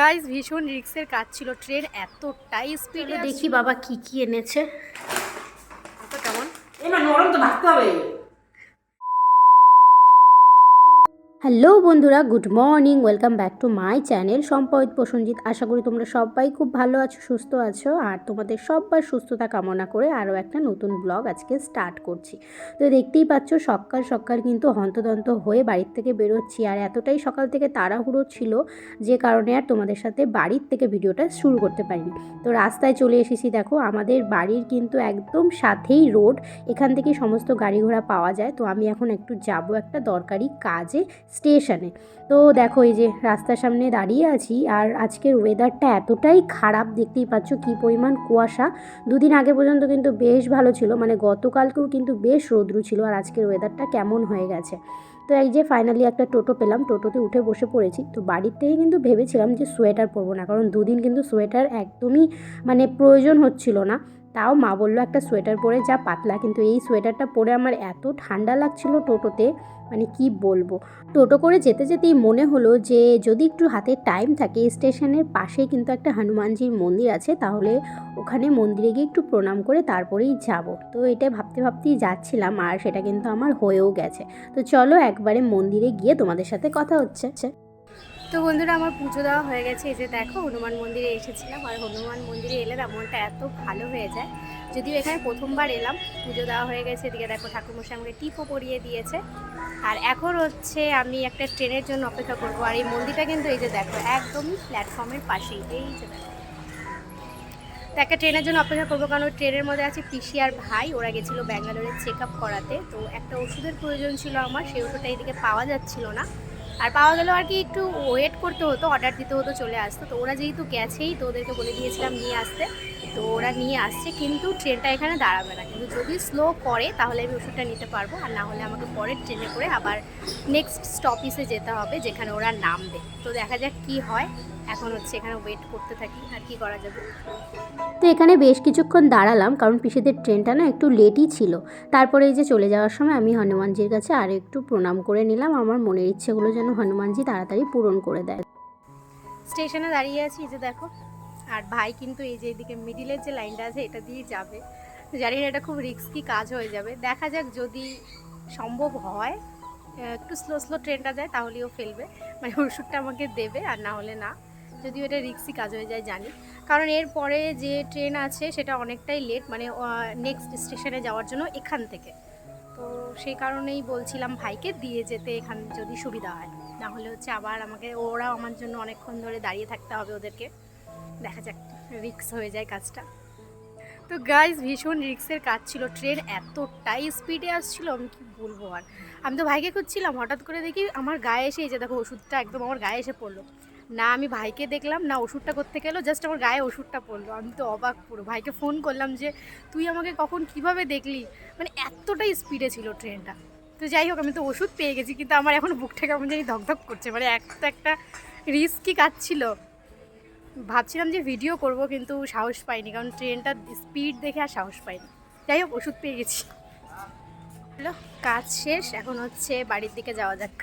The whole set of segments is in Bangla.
গাইজ ভীষণ রিক্সের কাজ ছিল। ট্রেন এতটাই স্পিডে দেখি বাবা কি কি এনেছে। কেমন? এবার নরম তো হবে। হ্যালো বন্ধুরা, good morning, welcome back to my channel সম্পদ প্রসঞ্জিৎ আশা করি তোমরা সবাই খুব ভালো আছো, সুস্থ আছো, আর তোমাদের সবার সুস্থতা কামনা করে আরও একটা নতুন ব্লগ আজকে স্টার্ট করছি। তো দেখতেই পাচ্ছ, সকাল সকাল কিন্তু হন্তদন্ত হয়ে বাড়ির থেকে বেরোচ্ছি, আর এতটাই সকাল থেকে তাড়াহুড়ো ছিল যে কারণে আর তোমাদের সাথে বাড়ির থেকে ভিডিওটা শুরু করতে পারিনি। তো রাস্তায় চলে এসেছি, দেখো, আমাদের বাড়ির কিন্তু একদম সাথেই রোড, এখান থেকে সমস্ত গাড়ি ঘোড়া পাওয়া যায়। তো আমি এখন একটু যাব একটা দরকারি কাজে স্টেশনে। তো দেখো এই যে রাস্তার সামনে দাঁড়িয়ে আছি আর আজকের ওয়েদারটা এতটাই খারাপ, দেখতেই পাচ্ছ কী পরিমাণ কুয়াশা। দুদিন আগে পর্যন্ত কিন্তু বেশ ভালো ছিল মানে গতকালকেও কিন্তু বেশ রৌদ্রু ছিল আর আজকের ওয়েদারটা কেমন হয়ে গেছে। তো এই যে ফাইনালি একটা টোটো পেলাম, টোটোতে উঠে বসে পড়েছি। তো বাড়ির থেকে কিন্তু ভেবেছিলাম যে সোয়েটার পরবো না, কারণ দুদিন কিন্তু সোয়েটার একদমই মানে প্রয়োজন হচ্ছিল না। তাও মা বলল, একটা সোয়েটার পরে যা পাতলা, কিন্তু এই সোয়েটারটা পরে আমার এত ঠান্ডা লাগছিল টোটোতে মানে কি বলব? টোটো করে যেতে যেতেই মনে হলো যে, যদি একটু হাতে টাইম থাকে, স্টেশনের পাশেই কিন্তু একটা হনুমানজির মন্দির আছে, তাহলে ওখানে মন্দিরে গিয়ে একটু প্রণাম করে তারপরেই যাব। তো এটা ভাবতে ভাবতেই যাচ্ছিলাম, আর সেটা কিন্তু আমার হয়েও গেছে। তো চলো একবারে মন্দিরে গিয়ে তোমাদের সাথে কথা হচ্ছে। তো বন্ধুরা, আমার পুজো দেওয়া হয়ে গেছে। এই যে দেখো, হনুমান মন্দিরে এসেছিলাম আর হনুমান মন্দিরে এলে মনটা এত ভালো হয়ে যায়। যদিও এখানে প্রথমবার এলাম, পুজো দেওয়া হয়ে গেছে। এদিকে দেখো, ঠাকুরমশাই আমাকে টিপও পরিয়ে দিয়েছে। আর এখন হচ্ছে আমি একটা ট্রেনের জন্য অপেক্ষা করব। আর এই মন্দিরটা কিন্তু এই যে দেখো, একদমই প্ল্যাটফর্মের পাশেই। এই যে দেখো। তো একটা ট্রেনের জন্য অপেক্ষা করব, কারণ ট্রেনের মধ্যে আছে পিসি আর ভাই। ওরা গেছিল ব্যাঙ্গালোরে চেক আপ করাতে। তো একটা ওষুধের প্রয়োজন ছিল আমার, সেই ওষুধটা এদিকে পাওয়া যাচ্ছিল না। আর পাওয়া গেলেও আর কি একটু ওয়েট করতে হতো অর্ডার দিতে হতো, চলে আসতো। তো ওরা যেহেতু গেছেই, তো ওদেরকে বলে দিয়েছিলাম নিয়ে আসতে। তো ওরা নিয়ে আসছে কিন্তু ট্রেনটা এখানে দাঁড়াবে না। কিন্তু যদি স্লো করে তাহলে আমি ওষুধটা নিতে পারব। আর না হলে আমাকে পরের ট্রেনে করে আবার নেক্সট স্টপিসে যেতে হবে যেখানে ওরা নামবে। তো দেখা যাক কি হয়। এখন হচ্ছে এখানে ওয়েট করতে থাকি আর কি করা যাবে। তো এখানে বেশ কিছুক্ষণ দাঁড়ালাম কারণ পিসিদের ট্রেনটা না একটু লেটই ছিল। তারপরে এই যে চলে যাওয়ার সময় আমি হনুমানজির কাছে আর একটু প্রণাম করে নিলাম। আমার মনের ইচ্ছেগুলো যেন হনুমানজি তাড়াতাড়ি পূরণ করে দেয়। স্টেশনে দাঁড়িয়ে আছি যে দেখো। আর ভাই কিন্তু এই যে এদিকে মিডিলের যে লাইনটা আছে, এটা দিয়ে যাবে। জানি না, এটা খুব রিস্কি কাজ হয়ে যাবে। দেখা যাক যদি সম্ভব হয় একটু স্লো স্লো ট্রেনটা যায় তাহলেও ফেলবে। মানে ওষুধটা আমাকে দেবে, আর না হলে না। যদিও এটা রিক্সি কাজ হয়ে যায়, জানি। কারণ এরপরে যে ট্রেন আছে, সেটা অনেকটাই লেট মানে নেক্সট স্টেশনে যাওয়ার জন্য এখান থেকে। তো সেই কারণেই বলছিলাম ভাইকে, দিয়ে যেতে এখান, যদি সুবিধা হয়। না হলে হচ্ছে আবার আমাকে ওরা আমার জন্য অনেকক্ষণ ধরে দাঁড়িয়ে থাকতে হবে ওদেরকে। দেখা যাক রিক্স হয়ে যায় কাজটা। তো গাইজ ভীষণ রিক্সের কাজ ছিল। ট্রেন এতটাই স্পিডে আসছিল, আমি কি বলব আর? আমি তো ভাইকে খুঁজছিলাম, হঠাৎ করে দেখি আমার গায়ে এসে, এই যে দেখো ওষুধটা একদম আমার গায়ে এসে পড়ল। না, আমি ভাইকে দেখলাম, না, ওষুধটা করতে গেলো জাস্ট আমার গায়ে ওষুধটা পড়ল। আমি তো অবাক পুরো, ভাইকে ফোন করলাম যে, তুই আমাকে কখন কীভাবে দেখলি? মানে এতটাই স্পিডে ছিল ট্রেনটা তো যাই হোক, আমি তো ওষুধ পেয়ে গেছি, কিন্তু আমার এখন বুকটা কেমন জানি ধকধক করছে। মানে একটা একটা রিস্কি কাজ ছিল। ভাবছিলাম যে ভিডিও করব কিন্তু সাহস পাইনি, কারণ ট্রেনটার স্পিড দেখে আর সাহস পাইনি। যাই হোক, ওষুধ পেয়ে গেছি। হ্যালো কাজ শেষ, এখন হচ্ছে বাড়ির দিকে যাওয়া যাক।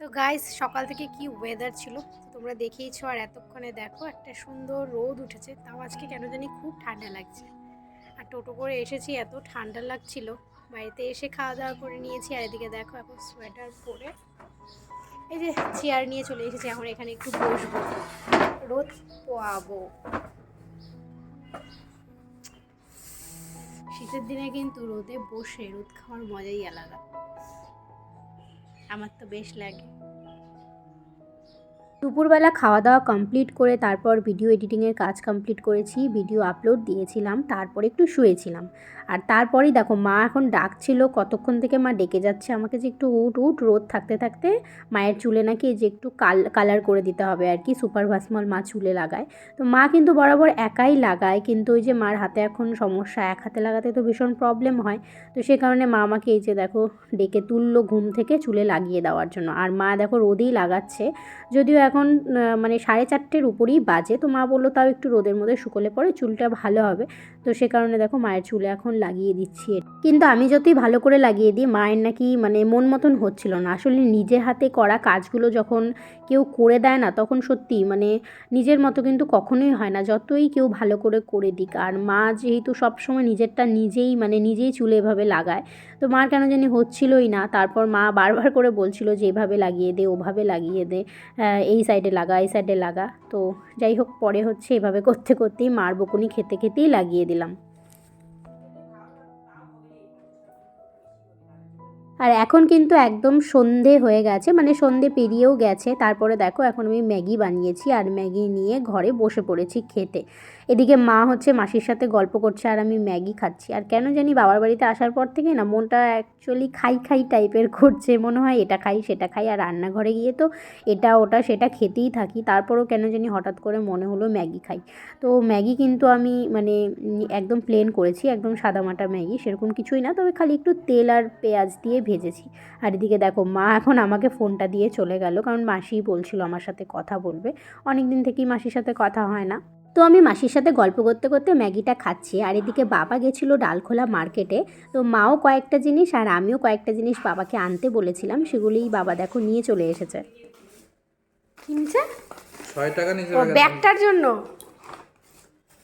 তো গাইস সকাল থেকে কি ওয়েদার ছিল? তোমরা দেখিয়েছো আর এতক্ষণে দেখো, একটা সুন্দর রোদ উঠেছে। তাও আজকে কেন জানি খুব ঠান্ডা লাগছে। আর টোটো করে এসেছি, এত ঠান্ডা লাগছিল। বাড়িতে এসে খাওয়া দাওয়া করে নিয়েছি, আর এদিকে দেখো এখন সোয়েটার পরে এই যে চেয়ার নিয়ে চলে এসেছি, এখন এখানে একটু বসবো। রোদ পোয়াবো। শীতের দিনে কিন্তু রোদে বসে, রোদ খাওয়ার মজাই আলাদা। আমার তো বেশ লাগে। দুপুরবেলা খাওয়া দাওয়া কমপ্লিট করে তারপর ভিডিও এডিটিংয়ের কাজ কমপ্লিট করেছি ভিডিও আপলোড দিয়েছিলাম, তারপর একটু শুয়েছিলাম। আর তারপরেই দেখো, মা এখন ডাকছিল, কতক্ষণ থেকে মা ডেকে যাচ্ছে আমাকে যে একটু উঠ উঠ, রোদ থাকতে থাকতে মায়ের চুলে নাকি যে একটু কাল কালার করে দিতে হবে আর কি সুপার ভাসমল মা চুলে লাগায়। তো মা কিন্তু বরাবর একাই লাগায়, কিন্তু ওই যে মার হাতে এখন সমস্যা, এক হাতে লাগাতে তো ভীষণ প্রবলেম হয়। তো সে কারণে মা আমাকে এই যে দেখো, ডেকে তুললো ঘুম থেকে চুলে লাগিয়ে দেওয়ার জন্য। আর মা দেখো রোদেই লাগাচ্ছে, যদিও এখন মানে সাড়ে চারটের উপরেই বাজে। তো মা বলল তাও একটু রোদের মধ্যে শুকোলে পরে চুলটা ভালো হবে। তো সে কারণে দেখো মায়ের চুলে এখন লাগিয়ে দিচ্ছি। কিন্তু আমি যতই ভালো করে লাগিয়ে দিই মায়ের নাকি মানে মন মতন হচ্ছিল না। আসলে নিজের হাতে করা কাজগুলো যখন কেউ করে দেয় না তখন সত্যি মানে নিজের মতো কিন্তু কখনোই হয় না। যতই কেউ ভালো করে করে দিক। আর মা যেহেতু সবসময় নিজেরটা নিজেই মানে নিজেই চুলে এভাবে লাগায় তো মার কেন জানি হচ্ছিলই না। তারপর মা বারবার করে বলছিল যে এভাবে লাগিয়ে দে ওভাবে লাগিয়ে দে। আহ, সাইডে লাগা, এই সাইডে লাগা। তো যাই হোক, পরে হচ্ছে এভাবে করতে করতেই মার বকুনি খেতে খেতেই লাগিয়ে দিলাম। আর এখন কিন্তু একদম সন্ধে হয়ে গেছে মানে সন্ধে পেরিয়েও গেছে। তারপরে দেখো, এখন আমি ম্যাগি বানিয়েছি, আর ম্যাগি নিয়ে ঘরে বসে পড়েছি খেতে। এদিকে মা হচ্ছে মাসির সাথে গল্প করছে আর আমি ম্যাগি খাচ্ছি। আর কেন জানি বাবার বাড়িতে আসার পর থেকে না মনটা অ্যাকচুয়ালি খাই খাই টাইপের করছে। মনে হয় এটা খাই, সেটা খাই আর রান্নাঘরে গিয়ে তো এটা, ওটা, সেটা খেতেই থাকি। তারপরও কেন জানি হঠাৎ করে মনে হলো ম্যাগি খাই। তো ম্যাগি কিন্তু আমি মানে একদম প্লেন করেছি, একদম সাদামাটা ম্যাগি, সেরকম কিছুই না। তবে খালি একটু তেল আর পেঁয়াজ দিয়ে ভেজেছি। আর এদিকে দেখো, মা এখন আমাকে ফোনটা দিয়ে চলে গেল। কারণ মাসি বলছিল আমার সাথে কথা বলবে। অনেক দিন থেকেই মাসির সাথে কথা হয় না। তো আমি মাসির সাথে গল্প করতে করতে ম্যাগিটা খাচ্ছি। আর এদিকে বাবা গেছিল ডালখোলা মার্কেটে তো মাও কয়েকটা জিনিস আর আমিও কয়েকটা জিনিস বাবাকে আনতে বলেছিলাম। সেগুলিই বাবা দেখো নিয়ে চলে এসেছে। কিনছে? ছয় টাকা নিচে ব্যাগটার জন্য?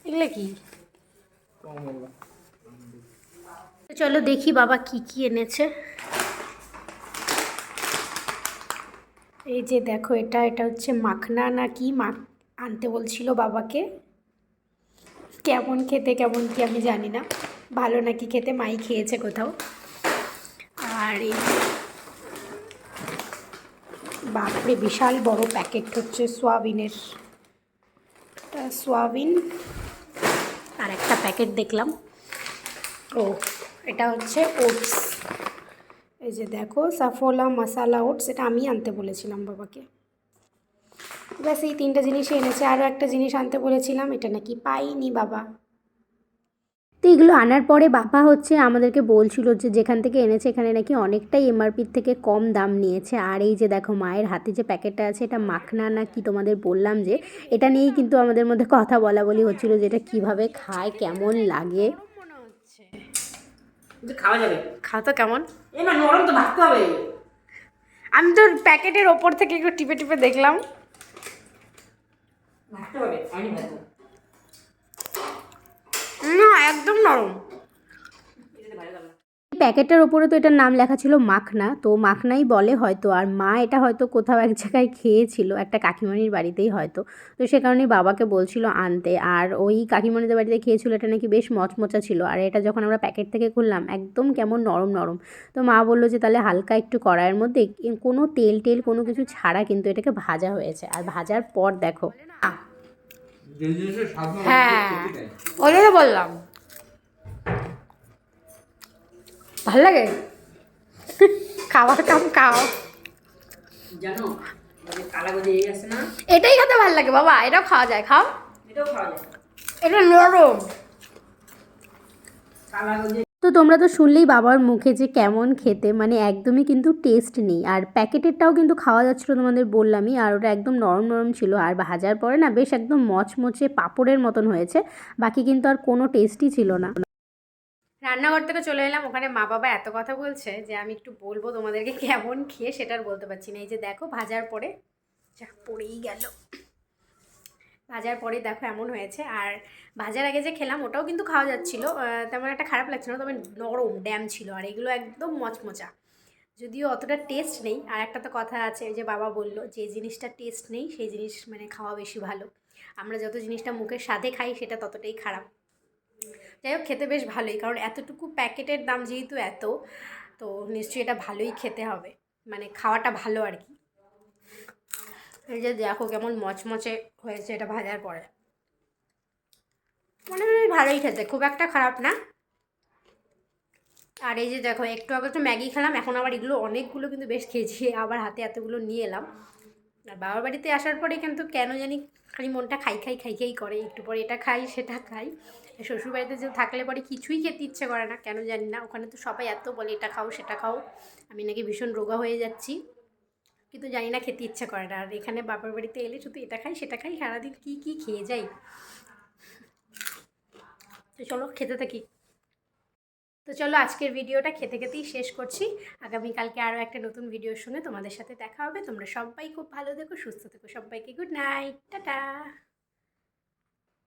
এগুলো কি? তো চলো দেখি বাবা কি কি এনেছে। এই যে দেখো এটা এটা হচ্ছে মাখনা না কি মাখ আনতে বলছিল বাবাকে। কেমন খেতে, কেমন কি আমি জানি না। ভালো নাকি খেতে, মাই খেয়েছে কোথাও। আর এই বাপরে, বিশাল বড় প্যাকেট হচ্ছে সোয়াবিনের। সোয়াবিন আর একটা প্যাকেট দেখলাম। ও, এটা হচ্ছে ওটস। এই যে দেখো, সাফোলা, মশালা, ওটস, এটা আমি আনতে বলেছিলাম বাবাকে। ব্যাস এই তিনটা জিনিসই এনেছে। আরও একটা জিনিস আনতে বলেছিলাম এটা নাকি পাইনি বাবা। তো এগুলো আনার পরে বাবা হচ্ছে আমাদেরকে বলছিল যে যেখান থেকে এনেছে এখানে নাকি অনেকটাই এমআরপির থেকে কম দাম নিয়েছে। আর এই যে দেখো মায়ের হাতে যে প্যাকেটটা আছে এটা মাখনা না কি তোমাদের বললাম যে এটা নিয়েই কিন্তু আমাদের মধ্যে কথা বলা বলি হচ্ছিল যে এটা কীভাবে খায় কেমন লাগে। খাওয়া যাবে। খাও তো কেমন? নরম তো হবে। আমি তো প্যাকেটের ওপর থেকে একটু টিপে টিপে দেখলাম ভাজতে হবে আমি ভাজবো না একদম নরম। প্যাকেটের ওপরে তো এটার নাম লেখা ছিল মাখনা। তো মাখনাই বলে হয়তো, আর মা এটা হয়তো কোথাও এক জায়গায় খেয়েছিল, একটা কাকিমণির বাড়িতেই হয়তো। তো সে কারণেই বাবাকে বলছিল আনতে। আর ওই কাকিমণিদের বাড়িতে খেয়েছিল, এটা নাকি বেশ মচমচা ছিল। আর এটা যখন আমরা প্যাকেট থেকে খুললাম, একদম কেমন নরম নরম। তো মা বলল যে, তাহলে হালকা একটু কড়াইয়ের মধ্যে, কোনো তেল টেল, কোনো কিছু ছাড়া কিন্তু এটাকে ভাজা হয়েছে। আর ভাজার পর দেখো। হ্যাঁ ওই বললাম। ভালো লাগে খাবার কাম খাও। জানো ওই কালা গজে এই আছে না? এটাই খেতে ভালো লাগে বাবা এটাও খাওয়া যায় খাও। এটাও খাওয়া যায়। এটা নরম। তো তোমরা তো শুনলেই বাবার মুখে যে কেমন খেতে মানে একদমই কিন্তু টেস্ট নেই। আর প্যাকেটেরটাও কিন্তু খাওয়া যাচ্ছিল তোমাদের বললামই আর ওটা একদম নরম নরম ছিল। আর ভাজার পরে না বেশ একদম মচমচে পাপড়ের মতন হয়েছে বাকি কিন্তু আর কোনো টেস্টই ছিল না। রান্নাঘর থেকে চলে এলাম। ওখানে মা বাবা এত কথা বলছে যে, আমি একটু বলব তোমাদেরকে কেমন খেয়ে সেটা আর বলতে পারছি না। এই যে দেখো, ভাজার পরে যা পড়েই গেল। ভাজার পরে দেখো এমন হয়েছে। আর ভাজার আগে যে খেলাম, ওটাও কিন্তু খাওয়া যাচ্ছিল। তেমন একটা খারাপ লাগছিল না, তবে নরম ড্যাম ছিল আর এগুলো একদম মচমচা। যদিও অতটা টেস্ট নেই। আর একটা তো কথা আছে যে বাবা বলল যে জিনিসটা টেস্ট নেই, সেই জিনিস মানে খাওয়া বেশি ভালো। আমরা যত জিনিসটা মুখের স্বাদে খাই, সেটা ততটাই খারাপ। যাই হোক, খেতে বেশ ভালোই। কারণ এতটুকু প্যাকেটের দাম যেহেতু এত, তো নিশ্চয়ই এটা ভালোই খেতে হবে। মানে খাওয়াটা ভালো আর কি। এই যে দেখো কেমন মচমচে হয়েছে এটা ভাজার পরে। মনে হয় ভালোই খেতে, খুব একটা খারাপ না। আর এই যে দেখো, একটু আগে তো ম্যাগি খেলাম, এখন আবার এগুলো অনেকগুলো কিন্তু বেশ খেয়েছি, আবার হাতে এতগুলো নিয়ে এলাম। আর বাবার বাড়িতে আসার পরে কিন্তু কেন জানি খালি মনটা খাই খাই খাই খাই করে, একটু পরে এটা খাই, সেটা খাই। শ্বশুর বাড়িতে যে থাকলে পরে কিছুই খেতে ইচ্ছে করে না, কেন জানি না, ওখানে তো সবাই এত বলে, এটা খাও, সেটা খাও। আমি নাকি ভীষণ রোগা হয়ে যাচ্ছি। কিন্তু জানি না খেতে ইচ্ছা করে না। আর এখানে বাবার বাড়িতে এলে শুধু এটা খাই, সেটা খাই, সারাদিন কী কী খেয়ে যাই। চলো, খেতে থাকি। তো চলো আজকের ভিডিওটা খেতে খেতেই শেষ করছি। আগামীকালকে আরও একটা নতুন ভিডিওর সঙ্গে তোমাদের সাথে দেখা হবে। তোমরা সবাই খুব ভালো থেকো, সুস্থ থেকো, সবাইকে গুড নাইট টাটা।